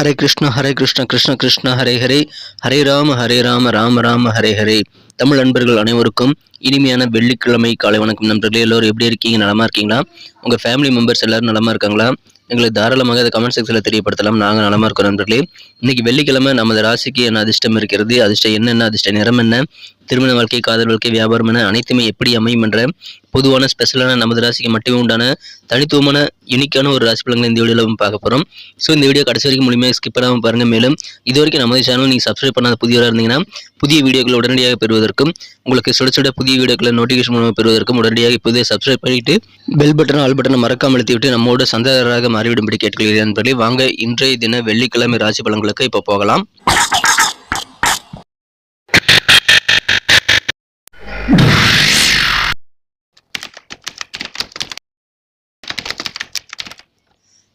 ஹரே கிருஷ்ண ஹரே கிருஷ்ண கிருஷ்ண கிருஷ்ண ஹரே ஹரே. ஹரே ராம ஹரே ராம ராம ராம ஹரே ஹரே. தமிழ் நண்பர்கள் அனைவருக்கும் இனிமையான வெள்ளிக்கிழமை காலை வணக்கம் நண்பர்களே. எல்லோரும் எப்படி இருக்கீங்க? நலமா இருக்கீங்களா? உங்க ஃபேமிலி மெம்பர்ஸ் எல்லாரும் நலமா இருக்காங்களா? எங்களுக்கு தாராளமாக அதை கமெண்ட் செக்ஷனில் தெரியப்படுத்தலாம். நாங்கள் நலமாக இருக்கோம் நண்பர்களே. இன்னைக்கு வெள்ளிக்கிழமை நமது ராசிக்கு என்ன அதிர்ஷ்டம் இருக்கிறது? அதிர்ஷ்டம் என்னென்ன? அதிர்ஷ்ட நிறம் என்ன? திருமண வாழ்க்கை காதல் வாழ்க்கை வியாபாரம் என அனைத்துமே எப்படி அமையும் என்ற பொதுவான ஸ்பெஷலான நமது ராசிக்கு மட்டுமே உண்டான தனித்துவமான யூனிக்கான ஒரு ராசி பலன்களை இந்த வீடியோவில் பார்க்க போகிறோம் ஸோ இந்த வீடியோ கடைசி வரைக்கும் முழுமையாக ஸ்கிப் பண்ணாமல் பாருங்க. மேலும் இது வரைக்கும் நமது சேனல் நீங்கள் சப்ஸ்கிரைப் பண்ணாத புதியவராக இருந்தீங்கன்னா புதிய வீடியோக்கள் உடனடியாக பெறுவதற்கும் உங்களுக்கு சுட சுட புதிய வீடியோக்களை நோட்டிஃபிகேஷன் மூலமாக பெறுவதற்கும் உடனடியாக இப்போதே சப்ஸ்கிரைப் பண்ணிட்டு பெல் பட்டன் ஆல் பட்டனை மறக்காமல் அழுத்தி விட்டு நம்மோட சந்ததாரராக மாறிவிடும்படி கேட்டுக்கொள்கிறேன். நண்பர்களே வாங்க இன்றைய தின வெள்ளிக்கிழமை ராசி பலன்களுக்கு இப்போ போகலாம்.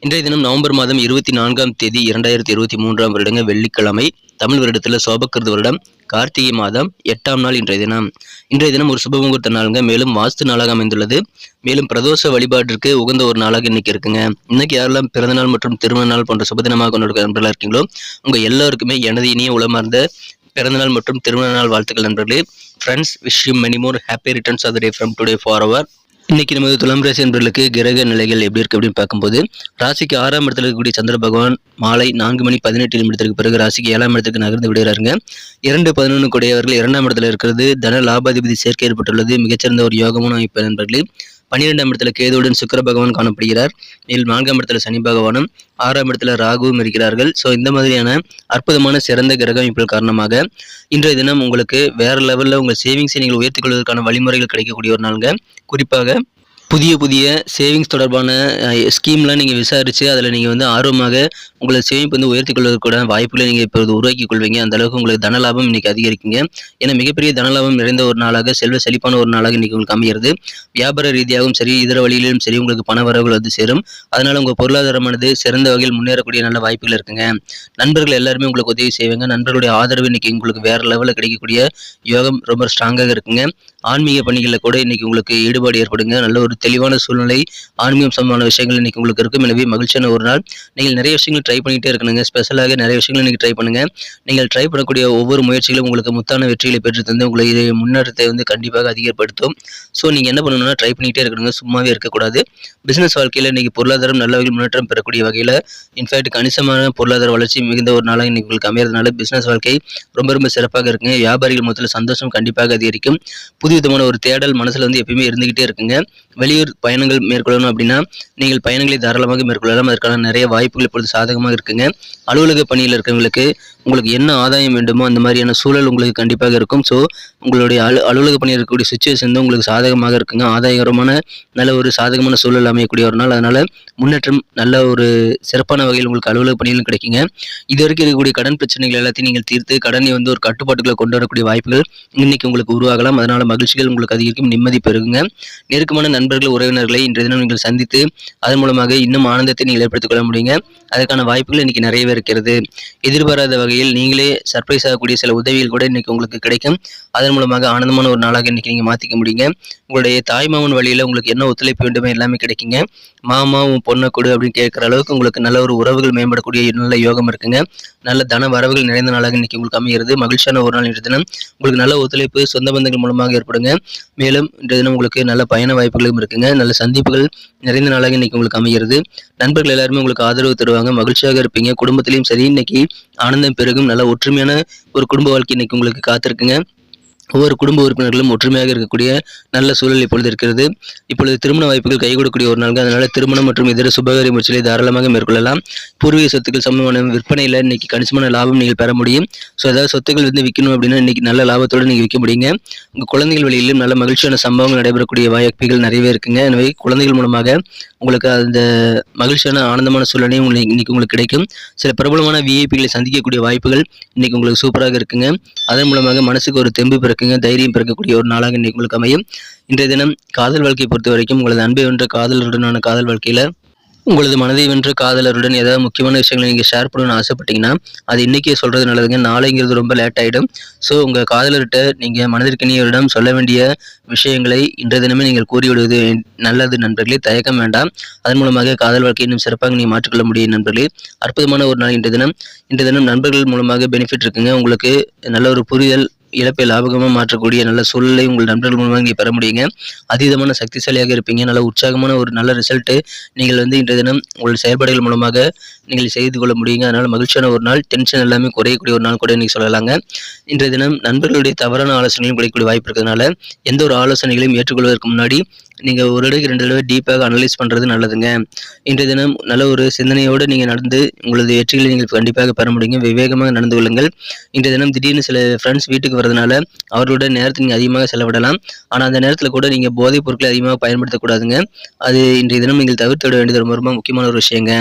இன்றைய தினம் நவம்பர் மாதம் இருபத்தி நான்காம் தேதி இரண்டாயிரத்தி இருபத்தி மூன்றாம் வருடங்க வெள்ளிக்கிழமை தமிழ் வருடத்தில் சோபக்கிருது வருடம் கார்த்திகை மாதம் எட்டாம் நாள் இன்றைய தினம். இன்றைய தினம் ஒரு சுபமுகூர்த்த நாளுங்க. மேலும் வாஸ்து நாளாக அமைந்துள்ளது. மேலும் பிரதோஷ வழிபாட்டிற்கு உகந்த ஒரு நாளாக இன்னைக்கு இருக்குங்க. இன்னைக்கு யாரெல்லாம் பிறந்தநாள் மற்றும் திருமண நாள் போன்ற சுபதினமாக கொண்டாடுற நண்பர்களாக இருக்கீங்களோ உங்க எல்லாருக்குமே எனது இனிய உளமார்ந்த பிறந்தநாள் மற்றும் திருமண நாள் வாழ்த்துக்கள் நண்பர்களே. Friends wish you many more happy returns of the day from today for our இன்னைக்கு நமது துலாம் ராசி என்பர்களுக்கு கிரக நிலைகள் எப்படி இருக்கு அப்படின்னு பார்க்கும்போது ராசிக்கு ஆறாம் இடத்துல இருக்கக்கூடிய சந்திர பகவான் மாலை நான்கு மணி பதினெட்டு நிமிடத்திற்கு பிறகு ராசிக்கு ஏழாம் இடத்துக்கு நகர்ந்து விடுகிறாருங்க. இரண்டு பதினொன்று கூடியவர்கள் இரண்டாம் இடத்துல இருக்கிறது தன லாபாதிபதி சேர்க்கை ஏற்பட்டுள்ளது மிகச்சிறந்த ஒரு யோகமான அமைப்பு நண்பர்களே பன்னிரெண்டாம் இடத்துல கேதுவுடன் சுக்கர பகவான் காணப்படுகிறார். இதில் நான்காம் இடத்துல சனி பகவானும் ஆறாம் இடத்துல ராகுவும் இருக்கிறார்கள். ஸோ இந்த மாதிரியான அற்புதமான சிறந்த கிரக அமைப்புகள் காரணமாக இன்றைய தினம் உங்களுக்கு வேற லெவலில் உங்கள் சேவிங்ஸை நீங்கள் உயர்த்திக் கொள்வதற்கான வழிமுறைகள் கிடைக்கக்கூடிய ஒரு நாளுங்க. குறிப்பாக புதிய புதிய சேவிங்ஸ் தொடர்பான ஸ்கீம்லாம் நீங்கள் விசாரித்து அதில் நீங்கள் வந்து ஆர்வமாக உங்களை சேமிப்பு வந்து உயர்த்தி கொள்வதற்கான வாய்ப்புகளை நீங்கள் இப்போது உருவாக்கி கொள்வீங்க. அந்த அளவுக்கு உங்களுக்கு தன லாபம் இன்னைக்கு அதிகரிக்குங்க. ஏன்னா மிகப்பெரிய தன லாபம் நிறைந்த ஒரு நாளாக செல்வ செழிப்பான ஒரு நாளாக இன்றைக்கி உங்களுக்கு அமைகிறது. வியாபார ரீதியாகவும் சரி இதர வழியிலும் சரி உங்களுக்கு பண வரவுகள் வந்து சேரும். அதனால் உங்கள் பொருளாதாரமானது சிறந்த வகையில் முன்னேறக்கூடிய நல்ல வாய்ப்புகள் இருக்குங்க. நண்பர்கள் எல்லாருமே உங்களுக்கு உதவி செய்வாங்க. நண்பர்களுடைய ஆதரவு இன்னைக்கு உங்களுக்கு வேற லெவலில் கிடைக்கக்கூடிய யோகம் ரொம்ப ஸ்ட்ராங்காக இருக்குங்க. ஆன்மீக பணிகளில் கூட இன்னைக்கு உங்களுக்கு ஈடுபாடு ஏற்படுங்க. நல்ல ஒரு தெளிவான சூழ்நிலை ஆன்மீகம் சம்பந்தமான விஷயங்கள் இன்னைக்கு உங்களுக்கு இருக்கும். எனவே மகிழ்ச்சியான ஒரு நாள். நீங்கள் நிறைய விஷயங்கள் ட்ரை பண்ணிகிட்டே இருக்கணுங்க. ஸ்பெஷலாக நிறைய விஷயங்கள் இன்னைக்கு ட்ரை பண்ணுங்க. நீங்கள் ட்ரை பண்ணக்கூடிய ஒவ்வொரு முயற்சிகளும் உங்களுக்கு முத்தான வெற்றிகளை பெற்று தந்து உங்களை இதை முன்னேற்றத்தை வந்து கண்டிப்பாக அதிகப்படுத்தும். ஸோ நீங்கள் என்ன பண்ணணும்னா ட்ரை பண்ணிகிட்டே இருக்கணுங்க. சும்மாவே இருக்கக்கூடாது. பிசினஸ் வாழ்க்கையில் இன்னைக்கு பொருளாதாரம் நல்ல வகையில் முன்னேற்றம் பெறக்கூடிய வகையில் இன்ஃபேக்ட் கணிசமான பொருளாதார வளர்ச்சி மிகுந்த ஒரு நாளாக இன்னைக்கு உங்களுக்கு அமையறதுனால பிஸ்னஸ் வாழ்க்கை ரொம்ப ரொம்ப சிறப்பாக இருக்குங்க. வியாபாரிகள் மொத்தத்தில் சந்தோஷம் கண்டிப்பாக அதிகரிக்கும். புதுவிதமான ஒரு தேடல் மனசில் வந்து எப்பயுமே இருந்துகிட்டே இருக்குங்க. வெளியூர் பயணங்கள் மேற்கொள்ளணும் அப்படின்னா நீங்கள் பயணங்களை தாராளமாக மேற்கொள்ளலாம். அதற்கான நிறைய வாய்ப்புகள் இப்பொழுது சாதகமாக இருக்குங்க. அலுவலக பணியில் இருக்கிறவங்களுக்கு உங்களுக்கு என்ன ஆதாயம் வேண்டுமோ அந்த மாதிரியான சூழல் உங்களுக்கு கண்டிப்பாக இருக்கும். ஸோ உங்களுடைய அலு அலுவலக பணியில் இருக்கக்கூடிய சுச்சுவேஷன் வந்து உங்களுக்கு சாதகமாக இருக்குங்க. ஆதாயகரமான நல்ல ஒரு சாதகமான சூழல் அமையக்கூடிய ஒரு நாள். அதனால் முன்னேற்றம் நல்ல ஒரு சிறப்பான வகையில் உங்களுக்கு அலுவலக பணிகளும் கிடைக்குங்க. இது வரைக்கும் இருக்கக்கூடிய கடன் பிரச்சனைகள் எல்லாத்தையும் நீங்கள் தீர்த்து கடனை வந்து ஒரு கட்டுப்பாட்டுக்குள்ள கொண்டு வரக்கூடிய வாய்ப்புகள் இன்னைக்கு உங்களுக்கு உருவாகலாம். அதனால் மகிழ்ச்சிகள் உங்களுக்கு அதிகரிக்கும் நிம்மதி பெருகுங்க. நெருக்கமான நண்பர்கள் உறவினர்களை இன்றைய தினம் நீங்கள் சந்தித்து அதன் மூலமாக இன்னும் ஆனந்தத்தை நீங்கள் ஏற்படுத்திக் கொள்ள முடியுங்க. அதற்கான வாய்ப்புகள் இன்னைக்கு நிறையவே இருக்கிறது. எதிர்பாராத வகையில் நீங்களே சர்ப்ரைஸ் ஆகக்கூடிய சில உதவிகள் கூட இன்னைக்கு உங்களுக்கு கிடைக்கும். அதன் மூலமாக ஆனந்தமான ஒரு நாளாக இன்னைக்கு நீங்கள் மாற்றிக்க முடியுங்க. உங்களுடைய தாய்மாமன் வழியில் உங்களுக்கு என்ன ஒத்துழைப்பு வேண்டுமோ எல்லாமே கிடைக்குங்க. மாமா உன் பொண்ணை கொடு அப்படின்னு கேட்குற அளவுக்கு உங்களுக்கு நல்ல ஒரு உறவுகள் மேம்படக்கூடிய நல்ல யோகம் இருக்குங்க. நல்ல தன வரவுகள் நிறைந்த நாளாக இன்னைக்கு உங்களுக்கு அமைகிறது. மகிழ்ச்சியான ஒரு நாள் இன்று தினம். உங்களுக்கு நல்ல ஒத்துழைப்பு சொந்த பந்தங்கள் மூலமாக ஏற்படுங்க. மேலும் இன்றைய தினம் உங்களுக்கு நல்ல பயண வாய்ப்புகளும் இருக்குங்க. நல்ல சந்திப்புகள் நிறைந்த நாளாக இன்னைக்கு உங்களுக்கு அமைகிறது. நண்பர்கள் எல்லாருமே உங்களுக்கு ஆதரவு தருவாங்க. மகிழ்ச்சியாக இருப்பீங்க. குடும்பத்திலையும் சரி இன்னைக்கு ஆனந்தம் பெருகும் நல்ல ஒற்றுமையான ஒரு குடும்ப வாழ்க்கை இன்னைக்கு உங்களுக்கு காத்திருக்குங்க. ஒவ்வொரு குடும்ப உறுப்பினர்களும் ஒற்றுமையாக இருக்கக்கூடிய நல்ல சூழல் இப்பொழுது இருக்கிறது. இப்பொழுது திருமண வாய்ப்புகள் கை ஒரு நாள்கள் அதனால திருமணம் மற்றும் இதர சுபகாரிய முயற்சிகளை தாராளமாக மேற்கொள்ளலாம். பூர்வீக சொத்துக்கள் சம்பந்தமான விற்பனையில் இன்னைக்கு கணிசமான லாபம் நீங்கள் பெற முடியும். ஸோ ஏதாவது சொத்துக்கள் வந்து விற்கணும் அப்படின்னா இன்னைக்கு நல்ல லாபத்தோடு நீங்கள் விற்க முடியுங்க. உங்கள் குழந்தைகள் வழியிலும் நல்ல மகிழ்ச்சியான சம்பவங்கள் நடைபெறக்கூடிய வாய்ப்புகள் நிறையவே இருக்குங்க. எனவே குழந்தைகள் மூலமாக உங்களுக்கு அந்த மகிழ்ச்சியான ஆனந்தமான சூழ்நிலையும் உங்களுக்கு இன்னைக்கு உங்களுக்கு கிடைக்கும். சில பிரபலமான விஐபிகளை சந்திக்கக்கூடிய வாய்ப்புகள் இன்னைக்கு உங்களுக்கு சூப்பராக இருக்குங்க. அதன் மூலமாக மனசுக்கு ஒரு தெம்பு பிறக்குங்க. தைரியம் பிறக்கக்கூடிய ஒரு நாளாக இன்னைக்கு உங்களுக்கு அமையும். இன்றைய தினம் காதல் வாழ்க்கையை பொறுத்த வரைக்கும் உங்களது அன்பை ஒன்ற காதலருடனான காதல் வாழ்க்கையில் உங்களது மனதை வென்ற காதலருடன் ஏதாவது முக்கியமான விஷயங்களை நீங்கள் ஷேர் பண்ணணும்னு ஆசைப்பட்டீங்கன்னா அது இன்றைக்கே சொல்கிறது நல்லதுங்க. நாளைங்கிறது ரொம்ப லேட் ஆகிடும் ஸோ உங்கள் காதலர்கிட்ட நீங்கள் மனதிற்கினியவரிடம் சொல்ல வேண்டிய விஷயங்களை இன்றைய தினமே நீங்கள் கூறிவிடுவது நல்லது நண்பர்களே. தயக்கம் வேண்டாம். அதன் மூலமாக காதல் வாழ்க்கை இன்னும் சிறப்பாக நீங்கள் மாற்றிக்கொள்ள முடியும் நண்பர்களே. அற்புதமான ஒரு நாள் இன்றைய தினம். இன்றைய தினம் நண்பர்கள் மூலமாக பெனிஃபிட் இருக்குங்க. உங்களுக்கு நல்ல ஒரு புரிதல் இழப்பை லாபகமாக மாற்றக்கூடிய நல்ல சூழலை உங்கள் நண்பர்கள் மூலமாக நீங்கள் பெற முடியுங்க. அதீதமான சக்திசாலியாக இருப்பீங்க. நல்ல உற்சாகமான ஒரு நல்ல ரிசல்ட்டு நீங்கள் வந்து இன்றைய தினம் உங்கள் செயல்பாடுகள் மூலமாக நீங்கள் செய்து கொள்ள முடியுங்க. அதனால் மகிழ்ச்சியான ஒரு நாள் டென்ஷன் எல்லாமே குறையக்கூடிய ஒரு நாள் கூட நீங்கள் சொல்லலாங்க. இன்றைய தினம் நண்பர்களுடைய தவறான ஆலோசனைகளும் கிடைக்கக்கூடிய வாய்ப்பு இருக்கிறதுனால எந்த ஒரு ஆலோசனைகளையும் ஏற்றுக்கொள்வதற்கு முன்னாடி நீங்கள் ஒரு தடவைக்கு ரெண்டு தடவை டீப்பாக அனலைஸ் பண்ணுறது நல்லதுங்க. இன்றைய தினம் நல்ல ஒரு சிந்தனையோடு நீங்கள் நடந்து உங்களது வெற்றிகளை நீங்கள் கண்டிப்பாக பெற முடியுங்க. விவேகமாக நடந்து கொள்ளுங்கள். இன்றைய தினம் திடீர்னு சில ஃப்ரெண்ட்ஸ் வீட்டுக்கு வரதுனால அவர்களோட நேரத்தை நீங்கள் அதிகமாக செலவிடலாம். ஆனால் அந்த நேரத்தில் கூட நீங்கள் போதைப் பொருட்களை அதிகமாக பயன்படுத்தக்கூடாதுங்க. அது இன்றைய தினம் நீங்கள் தவிர்த்து விட வேண்டியது ரொம்ப ரொம்ப முக்கியமான ஒரு விஷயங்க.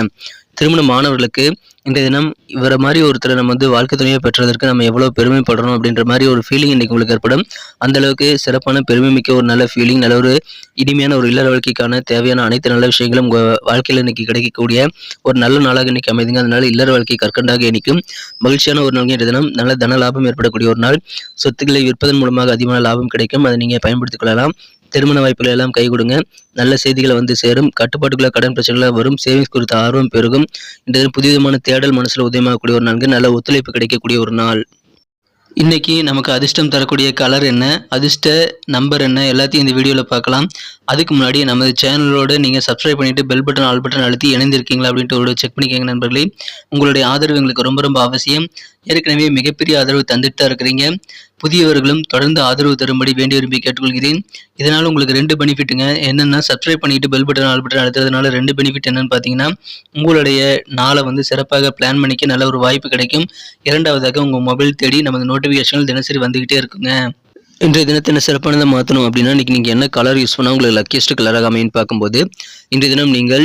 திருமண மாணவர்களுக்கு இந்த தினம் இவரை மாதிரி ஒருத்தரை நம்ம வந்து வாழ்க்கை துணையை பெற்றதற்கு நம்ம எவ்வளோ பெருமைப்படுறோம் அப்படின்ற மாதிரி ஒரு ஃபீலிங் இன்றைக்கி உங்களுக்கு ஏற்படும். அந்த அளவுக்கு சிறப்பான பெருமை மிக்க ஒரு நல்ல ஃபீலிங் நல்ல ஒரு இனிமையான ஒரு இல்லற வாழ்க்கைக்கான தேவையான அனைத்து நல்ல விஷயங்களும் உங்கள் வாழ்க்கையில் இன்றைக்கி கிடைக்கக்கூடிய ஒரு நல்ல நாளாக இன்றைக்கி அமைதுங்க. அதனால் இல்லற வாழ்க்கை கற்கண்டாக இணைக்கும் மகிழ்ச்சியான ஒரு நாள் தினம். நல்ல தன லாபம் ஏற்படக்கூடிய ஒரு நாள். சொத்துக்களை விற்பதன் மூலமாக அதிகமான லாபம் கிடைக்கும். அதை நீங்கள் பயன்படுத்திக் கொள்ளலாம். திருமண வாய்ப்புகள் எல்லாம் கை கொடுங்க. நல்ல செய்திகளை வந்து சேரும். கட்டுப்பாட்டுக்குள்ள கடன் பிரச்சனைகளாக வரும். சேவிங்ஸ் குறித்த ஆர்வம் பெருகும். இன்றைய புதிய விதமான தேடல் மனசில் உதயமாகக்கூடிய ஒரு நாளுக்கு நல்ல ஒத்துழைப்பு கிடைக்கக்கூடிய ஒரு நாள். இன்னைக்கு நமக்கு அதிர்ஷ்டம் தரக்கூடிய கலர் என்ன? அதிர்ஷ்ட நம்பர் என்ன? எல்லாத்தையும் இந்த வீடியோவில் பார்க்கலாம். அதுக்கு முன்னாடி நமது சேனலோடு நீங்கள் சப்ஸ்கிரைப் பண்ணிட்டு பெல் பட்டன் ஆல் பட்டன் அழுத்தி இணைந்திருக்கீங்களா அப்படின்ட்டு ஒரு செக் பண்ணிக்கோங்க நண்பர்களே. உங்களுடைய ஆதரவு எங்களுக்கு ரொம்ப ரொம்ப அவசியம். ஏற்கனவே மிகப்பெரிய ஆதரவு தந்துட்டு தான் இருக்கிறீங்க. புதியவர்களும் தொடர்ந்து ஆதரவு தரும்படி வேண்டி விரும்பி கேட்டுக்கொள்கிறேன். இதனால் உங்களுக்கு ரெண்டு பெனிஃபிட்டுங்க. என்னென்னா சப்ஸ்கிரைப் பண்ணிட்டு பெல் பட்டன் ஆல் பட்டன் அழுத்துறதுனால ரெண்டு பெனிஃபிட் என்னன்னு பார்த்தீங்கன்னா உங்களுடைய நாளை வந்து சிறப்பாக பிளான் பண்ணிக்க நல்ல ஒரு வாய்ப்பு கிடைக்கும். இரண்டாவதாக உங்கள் மொபைல் தேடி நமது நோட்டிஃபிகேஷன்கள் தினசரி வந்துக்கிட்டே இருக்குங்க. இன்றைய தினத்தை என்ன சிறப்பானதை மாற்றணும் அப்படின்னா இன்றைக்கி நீங்கள் என்ன கலர் யூஸ் பண்ணால் உங்களுக்கு லக்கியஸ்ட் கலராக அமைன்னு பார்க்கும்போது இன்றைய தினம் நீங்கள்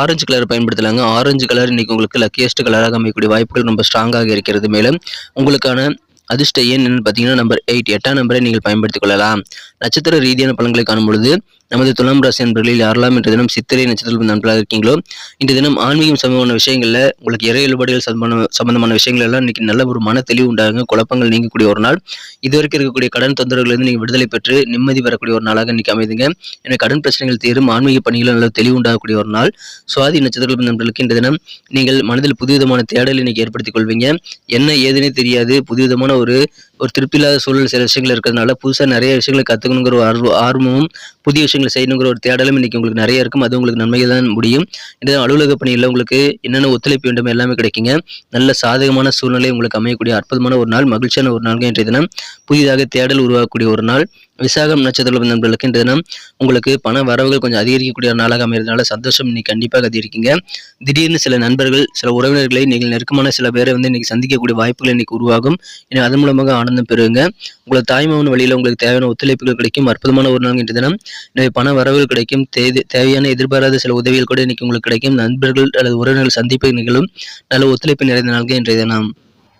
ஆரஞ்சு கலர் பயன்படுத்தலாங்க. ஆரஞ்சு கலர் இன்றைக்கி உங்களுக்கு லக்கியஸ்ட் கலராக அமையக்கூடிய வாய்ப்புகள் ரொம்ப ஸ்ட்ராங்காக இருக்கிறது. மேலும் உங்களுக்கான அதிர்ஷ்ட எண் என்னன்னு பார்த்தீங்கன்னா நம்பர் எயிட் எட்டாம் நம்பரை நீங்கள் பயன்படுத்திக் கொள்ளலாம். நட்சத்திர ரீதியான பலன்களை காணும் பொழுது நமது துலாம் ராசி நண்பர்களில் யாரெல்லாம் இன்று தினம் சித்திரை நட்சத்திரம் நண்பர்களாக இருக்கீங்களோ இந்த தினம் ஆன்மீகம் சம்பந்தமான விஷயங்களில் உங்களுக்கு இறை இயல்பாடுகள் சம்பந்தமான சம்பந்தமான விஷயங்கள் எல்லாம் இன்னைக்கு நல்ல ஒரு மன தெளிவு உண்டாகுங்க. குழப்பங்கள் நீங்கக்கூடிய ஒரு நாள். இதுவரைக்கும் இருக்கக்கூடிய கடன் தொந்தரவுகளிலிருந்து நீங்கள் விடுதலை பெற்று நிம்மதி பெறக்கூடிய ஒரு நாளாக இன்னைக்கு அமைதுங்க. எனக்கு கடன் பிரச்சனைகள் தீரும் ஆன்மீக பணிகள் நல்ல தெளிவு உண்டாகக்கூடிய ஒரு நாள். சுவாதி நட்சத்திரம் நண்பர்களுக்கு இந்த தினம் நீங்கள் மனதில் புதுவிதமான தேடல் இன்னைக்கு ஏற்படுத்திக் கொள்வீங்க. என்ன ஏதுனே தெரியாது. புதுவிதமான ஒரு ஒரு திருப்பில்லாத சூழல் சில விஷயங்கள் இருக்கிறதுனால புதுசாக நிறைய விஷயங்களை கற்றுக்கணுங்கிற ஒரு ஆர்வ ஆர்வமும் புதிய விஷயங்களை செய்யணுங்கிற ஒரு தேடலும் இன்னைக்கு உங்களுக்கு நிறைய இருக்கும். அது உங்களுக்கு நன்மைகள் தான் முடியும். இந்த அலுவலக பணியில் உங்களுக்கு என்னென்ன ஒத்துழைப்பு வேண்டும் எல்லாமே கிடைக்குங்க. நல்ல சாதகமான சூழ்நிலை உங்களுக்கு அமையக்கூடிய அற்புதமான ஒரு நாள் மகிழ்ச்சியான ஒரு நாள் இன்றைய தினம். புதிதாக தேடல் உருவாக்கக்கூடிய ஒரு நாள். விசாகம் நட்சத்திரம் நண்பர்களுக்கு இந்த தினம் உங்களுக்கு பண வரவுகள் கொஞ்சம் அதிகரிக்கக்கூடிய ஒரு நாளாக அமைகிறதுனால சந்தோஷம் இன்னைக்கு கண்டிப்பாக அதிகரிக்குங்க திடீர்னு சில நண்பர்கள் சில உறவினர்களை நீங்கள் நெருக்கமான சில பேரை வந்து இன்னைக்கு சந்திக்கக்கூடிய வாய்ப்புகள் இன்னைக்கு உருவாகும். அதன் மூலமாக ஆனந்தம் பெறுங்க. உங்களது தாய்மாவன் வழியில் உங்களுக்கு தேவையான ஒத்துழைப்புகள் கிடைக்கும். அற்புதமான ஒரு நாள் இன்று தினம். எனவே பண வரவுகள் கிடைக்கும். தேவையான எதிர்பாராத சில உதவிகள் கூட இன்னைக்கு உங்களுக்கு கிடைக்கும். நண்பர்கள் அல்லது உறவினர்கள் சந்திப்பு நிகழும். நல்ல ஒத்துழைப்பு நிறைந்த நாள்கள் இன்றைய தினம்.